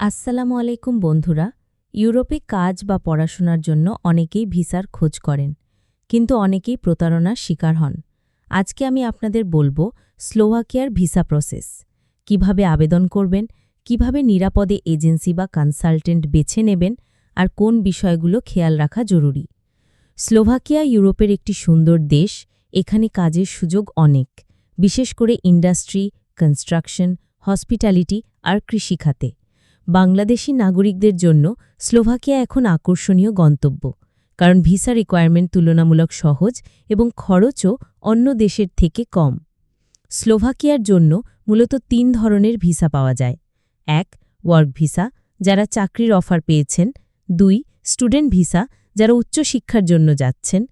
আসসালামু আলাইকুম বন্ধুরা। ইউরোপে কাজ বা পড়াশোনার জন্য অনেকেই ভিসার খোঁজ করেন, কিন্তু অনেকেই প্রতারণার শিকার হন। আজকে আমি আপনাদের বলব স্লোভাকিয়ার ভিসা প্রসেস। কীভাবে আবেদন করবেন, কীভাবে নিরাপদে এজেন্সি বা কনসালটেন্ট বেছে নেবেন, আর কোন বিষয়গুলো খেয়াল রাখা জরুরি। স্লোভাকিয়া ইউরোপের একটি সুন্দর দেশ, এখানে কাজের সুযোগ অনেক, বিশেষ করে ইন্ডাস্ট্রি, কনস্ট্রাকশন, হসপিটালিটি আর কৃষিখাতে বাংলাদেশি নাগরিকদের জন্য স্লোভাকিয়া এখন আকর্ষণীয় গন্তব্য, কারণ ভিসা রিকোয়ারমেন্ট তুলনামূলক সহজ এবং খরচও অন্য দেশের থেকে কম। স্লোভাকিয়ার জন্য মূলত তিন ধরনের ভিসা পাওয়া যায়। এক ওয়ার্ক ভিসা যারা চাকরির অফার পেয়েছেন। দুই স্টুডেন্ট ভিসা যারা উচ্চশিক্ষার জন্য যাচ্ছেন।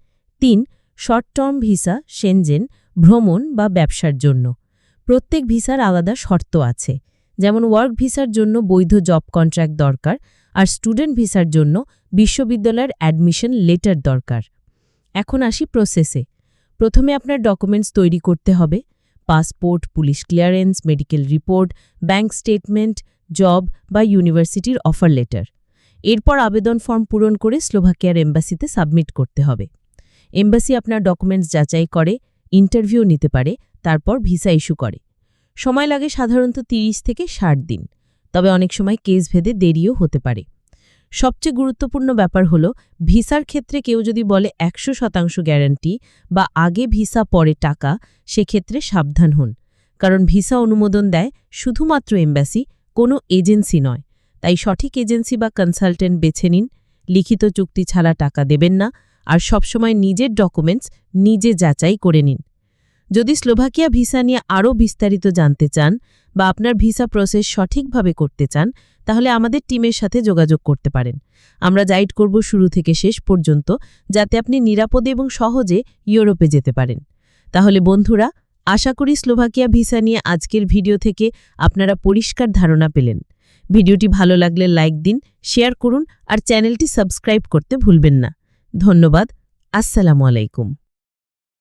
তিন শর্ট টার্ম ভিসা সেনজেন ভ্রমণ বা ব্যবসার জন্য। প্রত্যেক ভিসার আলাদা শর্ত আছে। যেমন ওয়ার্ক ভিসার জন্য বৈধ জব কন্ট্রাক্ট দরকার আর স্টুডেন্ট ভিসার জন্য বিশ্ববিদ্যালয়ের অ্যাডমিশন লেটার দরকার। এখন আসি প্রসেসে প্রথমে আপনার ডকুমেন্টস তৈরি করতে হবে। Passport police clearance medical report bank statement job বা ইউনিভার্সিটির অফার লেটার এরপর আবেদন ফর্ম পূরণ করে স্লোভাকিয়ার এম্বাসিতে সাবমিট করতে হবে। এম্বাসি আপনার ডকুমেন্টস যাচাই করে ইন্টারভিউ নিতে পারে, তারপর ভিসা ইস্যু করে। সময় লাগে সাধারণত ৩০ থেকে ষাট দিন। তবে অনেক সময় কেস ভেদে দেরিও হতে পারে। সবচেয়ে গুরুত্বপূর্ণ ব্যাপার হল, ভিসার ক্ষেত্রে কেউ যদি বলে একশো শতাংশ গ্যারান্টি বা আগে ভিসা পরে টাকা, সেক্ষেত্রে সাবধান হন। কারণ ভিসা অনুমোদন দেয় শুধুমাত্র এম্বাসি, কোনো এজেন্সি নয়। তাই সঠিক এজেন্সি বা কনসালটেন্ট বেছে নিন। লিখিত চুক্তি ছাড়া টাকা দেবেন না। আর সবসময় নিজের ডকুমেন্টস নিজে যাচাই করে নিন। যদি স্লোভাকিয়া ভিসা নিয়ে আরও বিস্তারিত জানতে চান বা আপনার ভিসা প্রসেস সঠিকভাবে করতে চান, তাহলে আমাদের টিমের সাথে যোগাযোগ করতে পারেন। আমরা গাইড করব শুরু থেকে শেষ পর্যন্ত যাতে আপনি নিরাপদে এবং সহজে ইউরোপে যেতে পারেন। তাহলে বন্ধুরা, আশা করি স্লোভাকিয়া ভিসা নিয়ে আজকের ভিডিও থেকে আপনারা পরিষ্কার ধারণা পেলেন। ভিডিওটি ভালো লাগলে লাইক দিন, শেয়ার করুন আর চ্যানেলটি সাবস্ক্রাইব করতে ভুলবেন না। ধন্যবাদ, আসসালামু আলাইকুম।